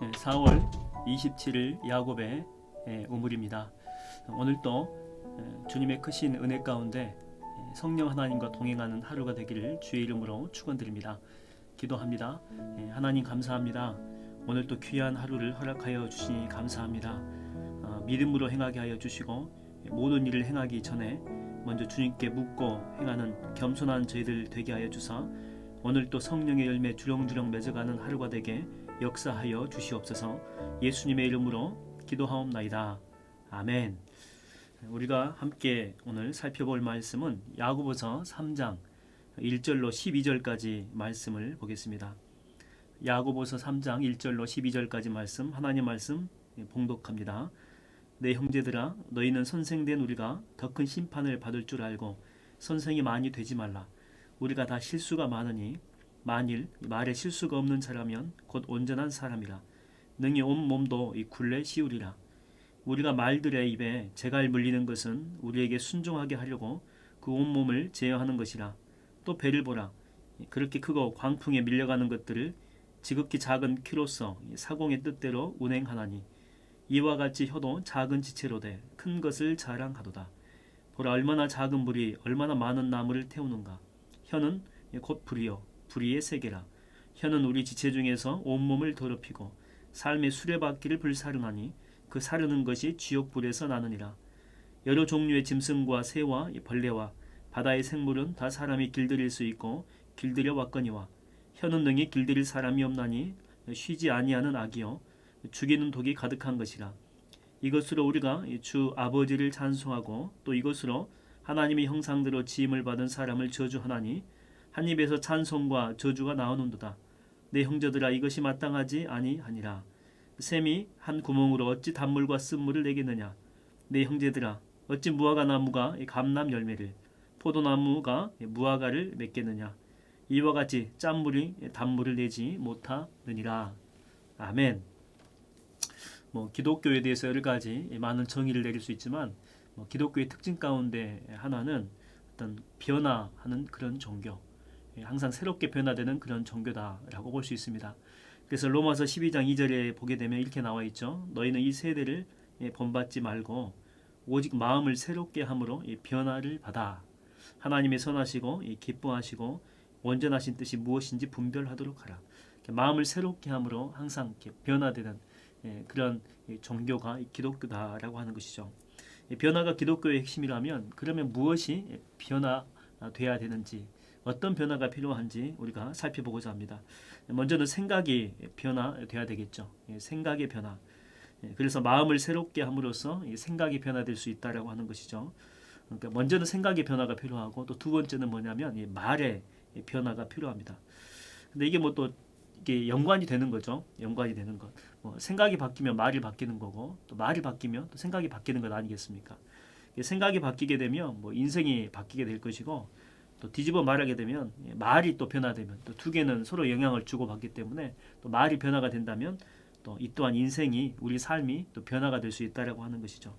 네, 4월 27일 야곱의 예, 우물입니다. 오늘도 예, 주님의 크신 은혜 가운데 예, 성령 하나님과 동행하는 하루가 되기를 주의 이름으로 축원드립니다. 기도합니다. 예, 하나님 감사합니다. 오늘 또 귀한 하루를 허락하여 주시니 감사합니다. 어, 믿음으로 행하게 하여 주시고 예, 모든 일을 행하기 전에 먼저 주님께 묻고 행하는 겸손한 저희들 되게 하여 주사 오늘 또 성령의 열매 주렁주렁 맺어가는 하루가 되게 역사하여 주시옵소서 예수님의 이름으로 기도하옵나이다. 아멘. 우리가 함께 오늘 살펴볼 말씀은 야고보서 3장 1절로 12절까지 말씀을 보겠습니다. 야고보서 3장 1절로 12절까지 말씀 하나님 말씀 봉독합니다. 내 형제들아 너희는 선생된 우리가 더 큰 심판을 받을 줄 알고 선생이 많이 되지 말라. 우리가 다 실수가 많으니 만일 말에 실수가 없는 자라면 곧 온전한 사람이라. 능히 온 몸도 이 굴레 씌우리라. 우리가 말들의 입에 재갈 물리는 것은 우리에게 순종하게 하려고 그 온 몸을 제어하는 것이라. 또 배를 보라. 그렇게 크고 광풍에 밀려가는 것들을 지극히 작은 키로서 사공의 뜻대로 운행하나니 이와 같이 혀도 작은 지체로 돼 큰 것을 자랑하도다. 보라 얼마나 작은 불이 얼마나 많은 나무를 태우는가 혀는 곧 불이요 불의의 세계라. 혀는 우리 지체 중에서 온몸을 더럽히고 삶의 수레바퀴를 불사르나니 그 사르는 것이 지옥 불에서 나느니라. 여러 종류의 짐승과 새와 벌레와 바다의 생물은 다 사람이 길들일 수 있고 길들여 왔거니와 혀는 능히 길들일 사람이 없나니 쉬지 아니하는 악이요 죽이는 독이 가득한 것이라. 이것으로 우리가 주 아버지를 찬송하고 또 이것으로 하나님의 형상대로 지음을 받은 사람을 저주하나니 한 입에서 찬송과 저주가 나오는도다. 내 형제들아 이것이 마땅하지 아니하니라. 샘이 한 구멍으로 어찌 단물과 쓴물을 내겠느냐. 내 형제들아 어찌 무화과 나무가 감람 열매를 포도나무가 무화과를 맺겠느냐. 이와 같이 짠물이 단물을 내지 못하느니라. 아멘. 뭐 기독교에 대해서 여러 가지 많은 정의를 내릴 수 있지만 뭐 기독교의 특징 가운데 하나는 어떤 변화하는 그런 종교. 예, 항상 새롭게 변화되는 그런 종교다라고 볼 수 있습니다. 그래서 로마서 12장 2절에 보게 되면 이렇게 나와 있죠. 너희는 이 세대를 예, 본받지 말고 오직 마음을 새롭게 함으로 변화를 받아 하나님의 선하시고 기뻐하시고 온전하신 뜻이 무엇인지 분별하도록 하라. 마음을 새롭게 함으로 항상 변화되는 예, 그런 종교가 기독교다라고 하는 것이죠. 변화가 기독교의 핵심이라면 그러면 무엇이 변화돼야 되는지 어떤 변화가 필요한지 우리가 살펴보고자 합니다. 먼저는 생각이 변화돼야 되겠죠. 예, 생각의 변화. 예, 그래서 마음을 새롭게 함으로써 생각이 변화될 수 있다라고 하는 것이죠. 그러니까 먼저는 생각의 변화가 필요하고 또 두 번째는 뭐냐면 말의 변화가 필요합니다. 근데 이게 뭐또 이게 연관이 되는 거죠. 연관이 되는 것. 뭐 생각이 바뀌면 말이 바뀌는 거고 또 말이 바뀌면 또 생각이 바뀌는 것 아니겠습니까? 생각이 바뀌게 되면 뭐 인생이 바뀌게 될 것이고 또 뒤집어 말하게 되면 예, 말이 또 변화되면 또 두 개는 서로 영향을 주고받기 때문에 또 말이 변화가 된다면 또 이 또한 인생이 우리 삶이 또 변화가 될 수 있다라고 하는 것이죠.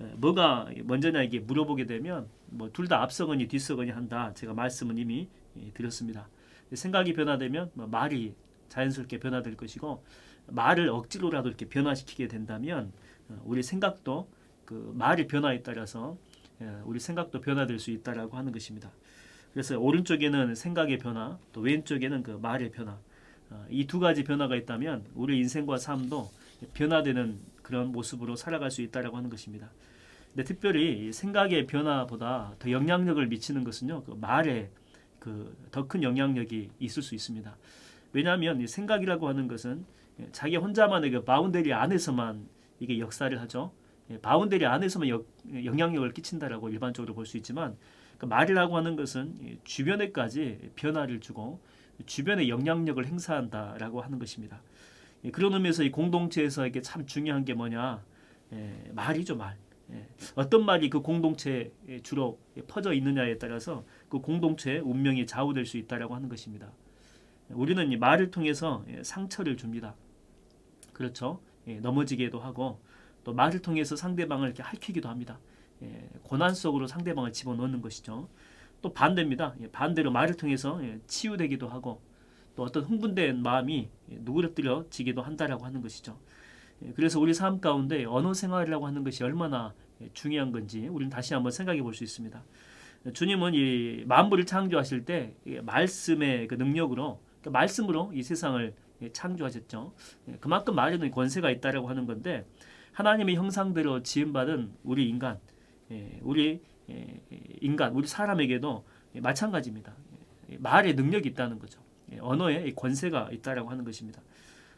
예, 뭐가 먼저냐 이게 물어보게 되면 뭐 둘 다 앞서거니 뒤서거니 한다. 제가 말씀은 이미 예, 드렸습니다. 생각이 변화되면 뭐 말이 자연스럽게 변화될 것이고 말을 억지로라도 이렇게 변화시키게 된다면 어, 우리 생각도 그 말의 변화에 따라서 우리 생각도 변화될 수 있다라고 하는 것입니다. 그래서 오른쪽에는 생각의 변화, 또 왼쪽에는 그 말의 변화. 어, 이두 가지 변화가 있다면 우리 인생과 삶도 변화되는 그런 모습으로 살아갈 수 있다라고 하는 것입니다. 근데 특별히 생각의 변화보다 더 영향력을 미치는 것은요, 그 말에 그 더 큰 영향력이 있을 수 있습니다. 왜냐하면 생각이라고 하는 것은 자기 혼자만의 그 바운더리 안에서만 이게 역사를 하죠. 예, 바운더리 안에서만 영향력을 끼친다라고 일반적으로 볼 수 있지만 그 말이라고 하는 것은 주변에까지 변화를 주고 주변에 영향력을 행사한다라고 하는 것입니다. 그런 의미에서 이 공동체에서 이게 참 중요한 게 뭐냐 예, 말이죠 말. 예, 어떤 말이 그 공동체에 주로 퍼져 있느냐에 따라서 그 공동체의 운명이 좌우될 수 있다라고 하는 것입니다. 우리는 이 말을 통해서 예, 상처를 줍니다. 그렇죠? 예, 넘어지게도 하고 또 말을 통해서 상대방을 이렇게 할퀴기도 합니다. 예, 고난 속으로 상대방을 집어넣는 것이죠. 또 반대입니다. 예, 반대로 말을 통해서 예, 치유되기도 하고 또 어떤 흥분된 마음이 누그러뜨려지기도 한다라고 하는 것이죠. 예, 그래서 우리 삶 가운데 언어 생활이라고 하는 것이 얼마나 예, 중요한 건지 우리는 다시 한번 생각해 볼 수 있습니다. 주님은 이 만물을 창조하실 때 말씀의 그 능력으로 그 말씀으로 이 세상을 예, 창조하셨죠. 그만큼 말에는 권세가 있다라고 하는 건데 하나님의 형상대로 지음받은 우리 인간, 우리 인간, 우리 사람에게도 마찬가지입니다. 말의 능력이 있다는 거죠. 언어에 권세가 있다라고 하는 것입니다.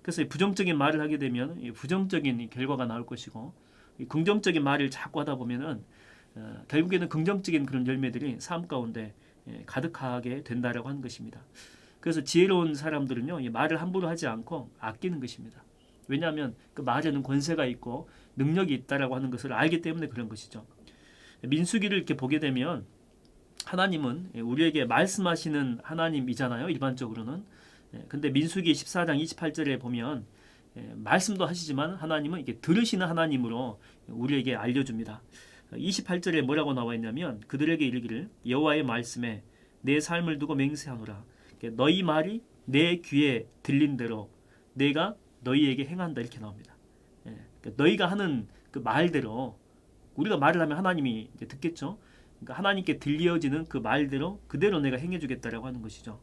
그래서 부정적인 말을 하게 되면 부정적인 결과가 나올 것이고 긍정적인 말을 자꾸 하다 보면은 어, 결국에는 긍정적인 그런 열매들이 삶 가운데 예, 가득하게 된다라고 하는 것입니다. 그래서 지혜로운 사람들은요 말을 함부로 하지 않고 아끼는 것입니다. 왜냐하면 그 말에는 권세가 있고 능력이 있다라고 하는 것을 알기 때문에 그런 것이죠. 민수기를 이렇게 보게 되면 하나님은 우리에게 말씀하시는 하나님이잖아요. 일반적으로는. 예, 근데 민수기 14장 28절에 보면 예, 말씀도 하시지만 하나님은 이게 들으시는 하나님으로 우리에게 알려줍니다. 28절에 뭐라고 나와 있냐면 그들에게 이르기를 여호와의 말씀에 내 삶을 두고 맹세하노라. 너희 말이 내 귀에 들린 대로 내가 너희에게 행한다 이렇게 나옵니다. 예, 그러니까 너희가 하는 그 말대로 우리가 말을 하면 하나님이 듣겠죠. 그러니까 하나님께 들려지는 그 말대로 그대로 내가 행해주겠다라고 하는 것이죠.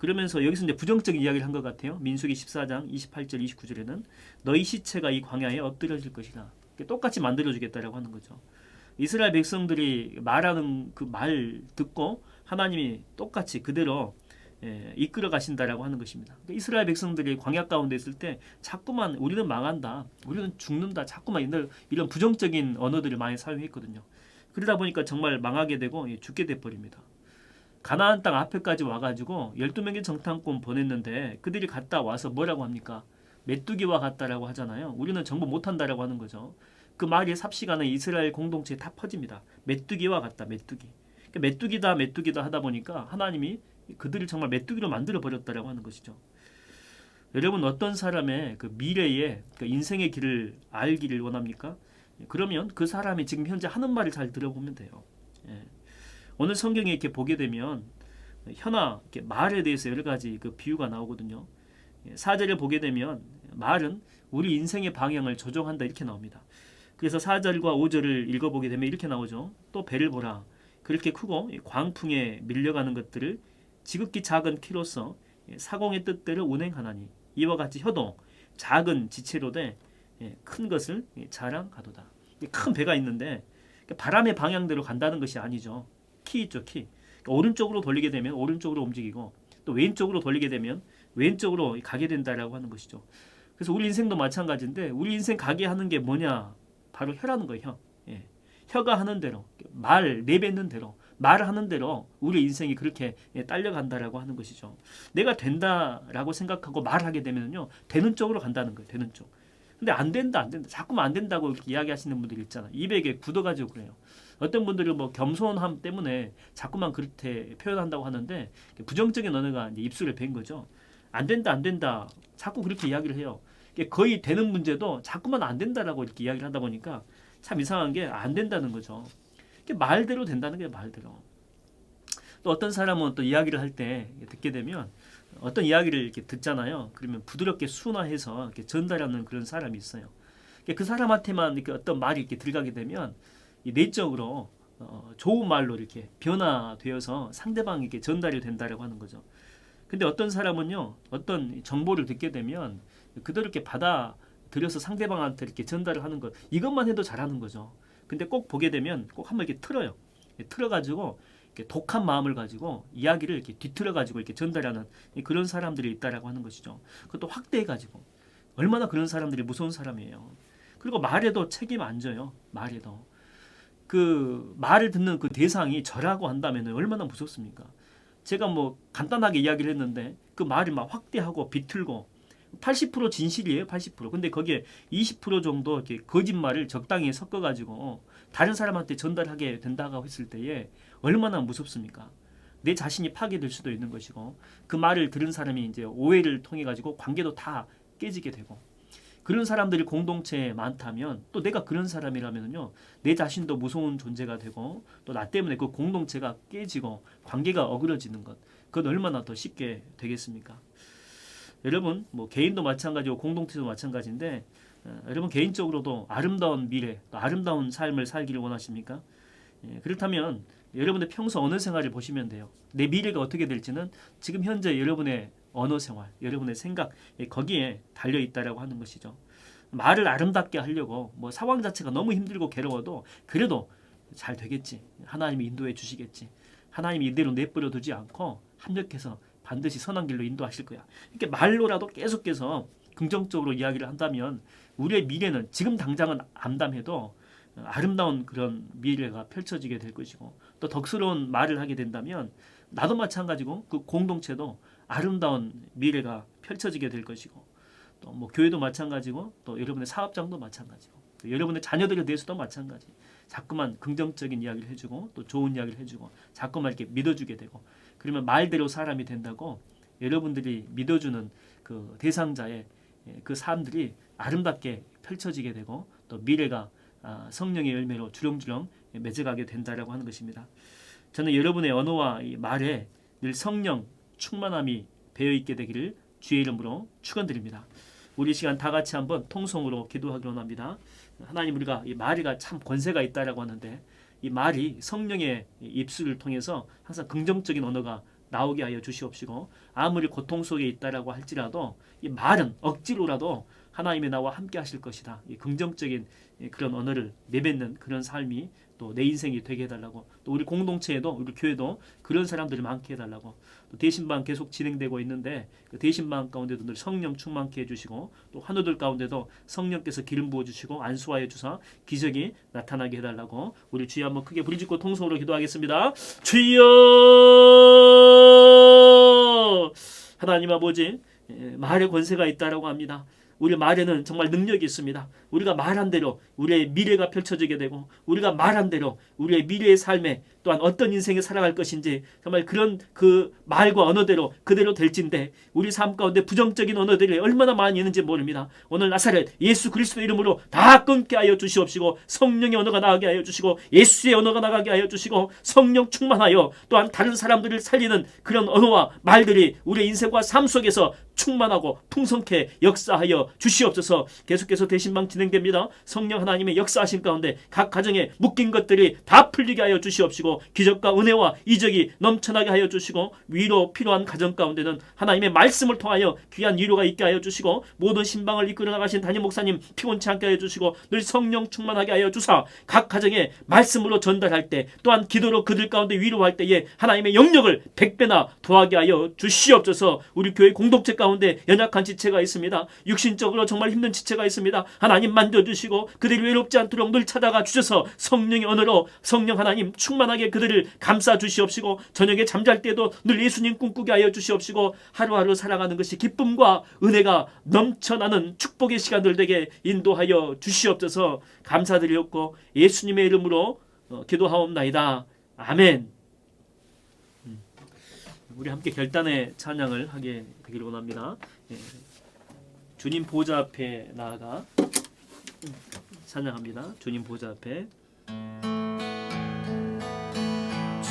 그러면서 여기서 이제 부정적인 이야기를 한 것 같아요. 민수기 14장 28절 29절에는 너희 시체가 이 광야에 엎드려질 것이다. 똑같이 만들어주겠다라고 하는 거죠. 이스라엘 백성들이 말하는 그 말 듣고 하나님이 똑같이 그대로 예, 이끌어 가신다라고 하는 것입니다. 그러니까 이스라엘 백성들이 광야 가운데 있을 때 자꾸만 우리는 망한다, 우리는 죽는다, 자꾸만 이런, 이런 부정적인 언어들을 많이 사용했거든요. 그러다 보니까 정말 망하게 되고 죽게 돼 버립니다. 가나안 땅 앞에까지 와가지고 12명의 정탐꾼 보냈는데 그들이 갔다 와서 뭐라고 합니까? 메뚜기와 같다라고 하잖아요. 우리는 정보 못한다라고 하는 거죠. 그 말이 삽시간에 이스라엘 공동체에 다 퍼집니다. 메뚜기와 같다, 메뚜기. 그러니까 메뚜기다, 메뚜기다 하다 보니까 하나님이 그들을 정말 메뚜기로 만들어 버렸다라고 하는 것이죠. 여러분 어떤 사람의 그 미래의 그 인생의 길을 알기를 원합니까? 그러면 그 사람이 지금 현재 하는 말을 잘 들어보면 돼요. 예. 오늘 성경에 이렇게 보게 되면 현아 이렇게 말에 대해서 여러 가지 그 비유가 나오거든요. 예, 사절을 보게 되면 말은 우리 인생의 방향을 조종한다 이렇게 나옵니다. 그래서 4절과 5절을 읽어보게 되면 이렇게 나오죠. 또 배를 보라. 그렇게 크고 광풍에 밀려가는 것들을 지극히 작은 키로서 사공의 뜻대로 운행하나니 이와 같이 혀도 작은 지체로 돼 예, 큰 것을 자랑하도다. 큰 배가 있는데 바람의 방향대로 간다는 것이 아니죠. 키 있죠, 키. 그러니까 오른쪽으로 돌리게 되면 오른쪽으로 움직이고 또 왼쪽으로 돌리게 되면 왼쪽으로 가게 된다라고 하는 것이죠. 그래서 우리 인생도 마찬가지인데 우리 인생 가게 하는 게 뭐냐? 바로 혀라는 거예요. 혀. 예. 혀가 하는 대로 말 내뱉는 대로 말하는 대로 우리 인생이 그렇게 예, 딸려간다라고 하는 것이죠. 내가 된다라고 생각하고 말하게 되면요 되는 쪽으로 간다는 거예요. 되는 쪽. 근데 안 된다, 안 된다. 자꾸만 안 된다고 이렇게 이야기하시는 분들이 있잖아. 입에 굳어가지고 그래요. 어떤 분들은 뭐 겸손함 때문에 자꾸만 그렇게 표현한다고 하는데 부정적인 언어가 이제 입술에 밴 거죠. 안 된다, 안 된다. 자꾸 그렇게 이야기를 해요. 거의 되는 문제도 자꾸만 안 된다라고 이렇게 이야기를 하다 보니까 참 이상한 게 안 된다는 거죠. 말대로 된다는 게 말대로. 또 어떤 사람은 또 이야기를 할 때 듣게 되면 어떤 이야기를 이렇게 듣잖아요. 그러면 부드럽게 순화해서 이렇게 전달하는 그런 사람이 있어요. 그 사람한테만 이렇게 어떤 말이 이렇게 들어가게 되면 내적으로 어, 좋은 말로 이렇게 변화되어서 상대방에게 전달이 된다라고 하는 거죠. 근데 어떤 사람은요, 어떤 정보를 듣게 되면 그대로 이렇게 받아 들여서 상대방한테 이렇게 전달을 하는 것 이것만 해도 잘하는 거죠. 근데 꼭 보게 되면 꼭 한번 이렇게 틀어요. 틀어가지고 독한 마음을 가지고 이야기를 이렇게 뒤틀어 가지고 이렇게 전달하는 그런 사람들이 있다라고 하는 것이죠. 그것도 확대해 가지고 얼마나 그런 사람들이 무서운 사람이에요. 그리고 말에도 책임 안 져요. 말에도 그 말을 듣는 그 대상이 저라고 한다면 얼마나 무섭습니까? 제가 뭐 간단하게 이야기를 했는데 그 말을 막 확대하고 비틀고 80% 진실이에요, 80%. 근데 거기에 20% 정도 이렇게 거짓말을 적당히 섞어 가지고 다른 사람한테 전달하게 된다고 했을 때에 얼마나 무섭습니까? 내 자신이 파괴될 수도 있는 것이고 그 말을 들은 사람이 이제 오해를 통해 가지고 관계도 다 깨지게 되고 그런 사람들이 공동체에 많다면 또 내가 그런 사람이라면요 내 자신도 무서운 존재가 되고 또 나 때문에 그 공동체가 깨지고 관계가 어그러지는 것 그건 얼마나 더 쉽게 되겠습니까? 여러분 뭐 개인도 마찬가지고 공동체도 마찬가지인데 어, 여러분 개인적으로도 아름다운 미래, 또 아름다운 삶을 살기를 원하십니까? 예, 그렇다면 여러분의 평소 언어 생활을 보시면 돼요. 내 미래가 어떻게 될지는 지금 현재 여러분의 언어 생활, 여러분의 생각 예, 거기에 달려 있다라고 하는 것이죠. 말을 아름답게 하려고 뭐 상황 자체가 너무 힘들고 괴로워도 그래도 잘 되겠지. 하나님이 인도해 주시겠지. 하나님이 이대로 내버려 두지 않고 합력해서 반드시 선한 길로 인도하실 거야. 이렇게 말로라도 계속해서 긍정적으로 이야기를 한다면 우리의 미래는 지금 당장은 암담해도 아름다운 그런 미래가 펼쳐지게 될 것이고 또 덕스러운 말을 하게 된다면 나도 마찬가지고 그 공동체도 아름다운 미래가 펼쳐지게 될 것이고 또 뭐 교회도 마찬가지고 또 여러분의 사업장도 마찬가지고 또 여러분의 자녀들에 대해서도 마찬가지. 자꾸만 긍정적인 이야기를 해주고 또 좋은 이야기를 해주고 자꾸만 이렇게 믿어주게 되고 그러면 말대로 사람이 된다고 여러분들이 믿어주는 그 대상자의 예, 그 삶들이 아름답게 펼쳐지게 되고 또 미래가 아, 성령의 열매로 주렁주렁 맺어가게 된다라고 하는 것입니다. 저는 여러분의 언어와 이 말에 늘 성령 충만함이 배어 있게 되기를 주의 이름으로 축원드립니다. 우리 시간 다 같이 한번 통성으로 기도하기로 합니다. 하나님 우리가 이 말이가 참 권세가 있다라고 하는데 이 말이 성령의 입술을 통해서 항상 긍정적인 언어가 나오게 하여 주시옵시고 아무리 고통 속에 있다라고 할지라도 이 말은 억지로라도 하나님의 나와 함께 하실 것이다. 이 긍정적인 그런 언어를 내뱉는 그런 삶이 또 내 인생이 되게 해달라고 또 우리 공동체에도 우리 교회도 그런 사람들을 많게 해달라고 또 대신방 계속 진행되고 있는데 그 대신방 가운데도 늘 성령 충만케 해주시고 또 환우들 가운데도 성령께서 기름 부어 주시고 안수하여 주사 기적이 나타나게 해달라고 우리 주여 한번 크게 부르짖고 통성으로 기도하겠습니다. 주여 하나님 아버지 예, 말의 권세가 있다라고 합니다. 우리 말에는 정말 능력이 있습니다. 우리가 말한 대로 우리의 미래가 펼쳐지게 되고 우리가 말한 대로 우리의 미래의 삶에 또한 어떤 인생을 살아갈 것인지 정말 그런 그 말과 언어대로 그대로 될진데 우리 삶 가운데 부정적인 언어들이 얼마나 많이 있는지 모릅니다. 오늘 나사렛 예수 그리스도 이름으로 다 끊게 하여 주시옵시고 성령의 언어가 나가게 하여 주시고 예수의 언어가 나가게 하여 주시고 성령 충만하여 또한 다른 사람들을 살리는 그런 언어와 말들이 우리의 인생과 삶 속에서 충만하고 풍성케 역사하여 주시옵소서 계속해서 대신방 진행됩니다. 성령 하나님의 역사하신 가운데 각 가정에 묶인 것들이 다 풀리게 하여 주시옵시고 기적과 은혜와 이적이 넘쳐나게 하여 주시고 위로 필요한 가정 가운데는 하나님의 말씀을 통하여 귀한 위로가 있게 하여 주시고 모든 신방을 이끌어 나가신 담임 목사님 피곤치 않게 하여 주시고 늘 성령 충만하게 하여 주사 각 가정에 말씀으로 전달할 때 또한 기도로 그들 가운데 위로할 때에 하나님의 영역을 백배나 더하게 하여 주시옵소서. 우리 교회 공동체 가운데 연약한 지체가 있습니다. 육신적으로 정말 힘든 지체가 있습니다. 하나님 만져주시고 그들이 외롭지 않도록 늘 찾아가 주셔서 성령의 언어로 성령 하나님 충만하게 그들을 감싸 주시옵시고 저녁에 잠잘 때도 늘 예수님 꿈꾸게 하여 주시옵시고 하루하루 살아가는 것이 기쁨과 은혜가 넘쳐나는 축복의 시간들 되게 인도하여 주시옵소서 감사드리옵고 예수님의 이름으로 어, 기도하옵나이다. 아멘. 음. 우리 함께 결단의 찬양을 하게 되기를 원합니다. 예. 주님 보좌 앞에 나아가 음, 찬양합니다. 주님 보좌 앞에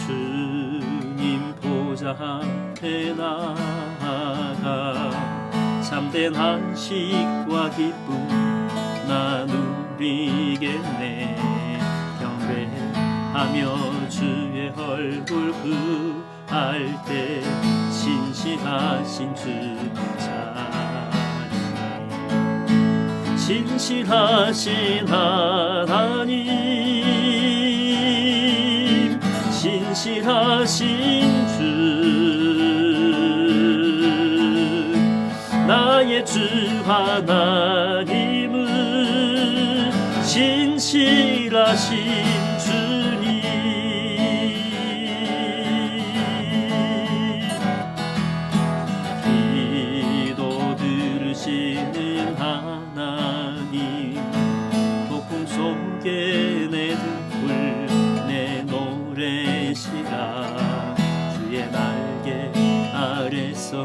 주님 보좌 앞에 나아가 참된 안식과 기쁨 나누리겠네. 경배하며 주의 얼굴 구할 때 신실하신 주님 찬양 신실하신 하나님 신실하신 주. 나의 주 하나님은 신실하신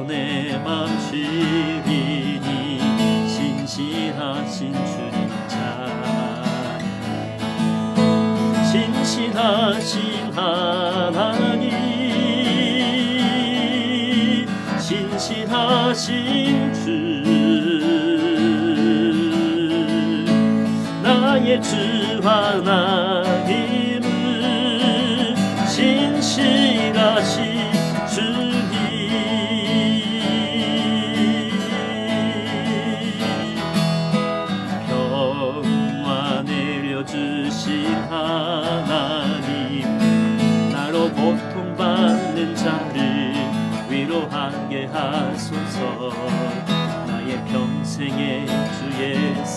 내맘 쉬리니 신실하신 주님 찬양 신실하신 하나님 신실하신 주. 나의 주 하나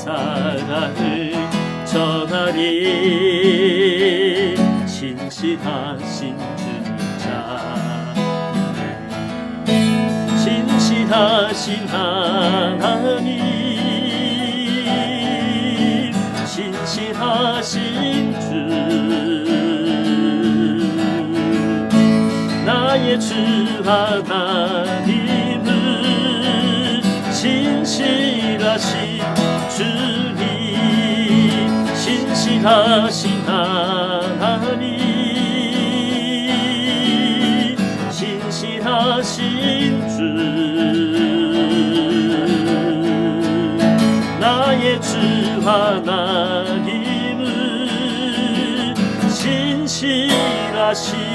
사랑을 전하리. 신실하신 주자 신실하신 하나님. 신실하신 주. 나의 주 하나님 하신 하나님 신실하신 주. 나의 주 하나님은 신실하신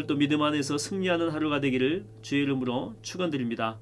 오늘도 믿음 안에서 승리하는 하루가 되기를 주의 이름으로 축원드립니다.